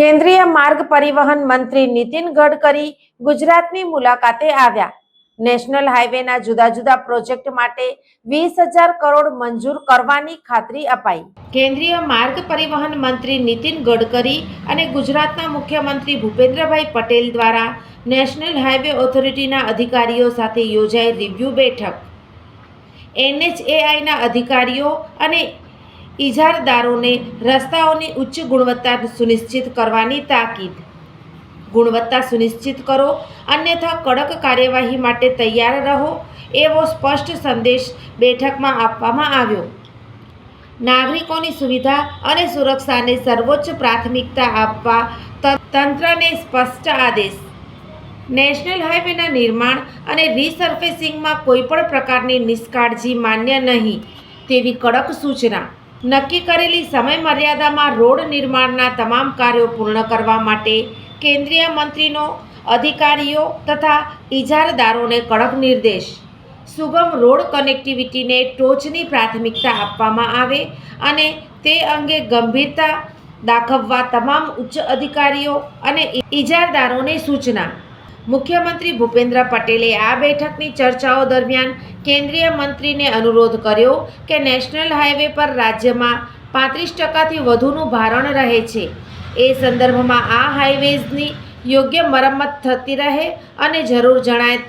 કેન્દ્રીય માર્ગ પરિવહન મંત્રી નીતિન ગડકરી ગુજરાતની મુલાકાતે આવ્યા. નેશનલ હાઈવેના જુદા જુદા પ્રોજેક્ટ માટે વીસ હજાર કરોડ મંજૂર કરવાની ખાતરી અપાઈ. કેન્દ્રીય માર્ગ પરિવહન મંત્રી નીતિન ગડકરી અને ગુજરાતના મુખ્યમંત્રી ભૂપેન્દ્રભાઈ પટેલ દ્વારા નેશનલ હાઈવે ઓથોરિટીના અધિકારીઓ સાથે યોજાઈ રિવ્યુ બેઠક. એનએચએઆઈના અધિકારીઓ અને ઇજારદારોને રસ્તાઓની ઉચ્ચ ગુણવત્તા સુનિશ્ચિત કરવાની તાકીદ. ગુણવત્તા સુનિશ્ચિત કરો, અન્યથા કડક કાર્યવાહી માટે તૈયાર રહો, એવો સ્પષ્ટ સંદેશ બેઠકમાં આપવામાં આવ્યો. નાગરિકોની સુવિધા અને સુરક્ષાને સર્વોચ્ચ પ્રાથમિકતા આપવા તંત્રને સ્પષ્ટ આદેશ. નેશનલ હાઈવેના નિર્માણ અને રીસર્ફેસિંગમાં કોઈપણ પ્રકારની નિષ્કાળજી માન્ય નહીં, તેવી કડક સૂચના. નક્કી કરેલી સમયમર્યાદામાં રોડ નિર્માણના તમામ કાર્યો પૂર્ણ કરવા માટે કેન્દ્રીય મંત્રીનો, અધિકારીઓ તથા ઇજારદારોને કડક નિર્દેશ. સુગમ રોડ કનેક્ટિવિટીને ટોચની પ્રાથમિકતા આપવામાં આવે અને તે અંગે ગંભીરતા દાખવવા તમામ ઉચ્ચ અધિકારીઓ અને ઇજારદારોને સૂચના. મુખ્યમંત્રી ભૂપેન્દ્ર પટેલે આ બેઠકની ચર્ચાઓ દરમિયાન કેન્દ્રીય મંત્રીને અનુરોધ કર્યો કે નેશનલ હાઈવે પર રાજ્યમાં પાંત્રીસ ટકાથી વધુનું ભારણ રહે છે. એ સંદર્ભમાં આ હાઈવેઝની યોગ્ય મરમ્મત થતી રહે અને જરૂર જણાય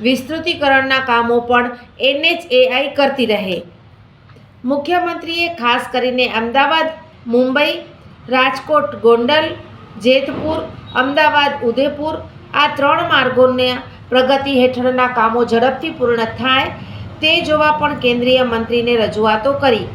વિસ્તૃતિકરણના કામો પણ એનએચએઆઈ કરતી રહે. મુખ્યમંત્રીએ ખાસ કરીને અમદાવાદ, મુંબઈ, રાજકોટ, ગોંડલ, જેતપુર, અમદાવાદ ઉદયપુર આ ત્રણ માર્ગોને પ્રગતિ હેઠળના કામો ઝડપથી પૂર્ણ થાય તે જોવા પણ કેન્દ્રીય મંત્રીને રજૂઆતો કરી.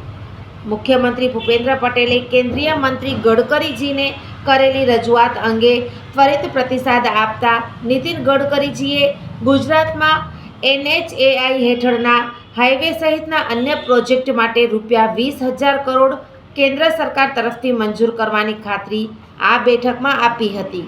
મુખ્યમંત્રી ભૂપેન્દ્ર પટેલે કેન્દ્રીય મંત્રી ગડકરીજીને કરેલી રજૂઆત અંગે ત્વરિત પ્રતિસાદ આપતા નીતિન ગડકરીજીએ ગુજરાતમાં એનએચએઆઈ હેઠળના હાઈવે સહિતના અન્ય પ્રોજેક્ટ માટે રૂપિયા વીસ હજાર કરોડ કેન્દ્ર સરકાર તરફથી મંજૂર કરવાની ખાતરી આ બેઠકમાં આપી હતી.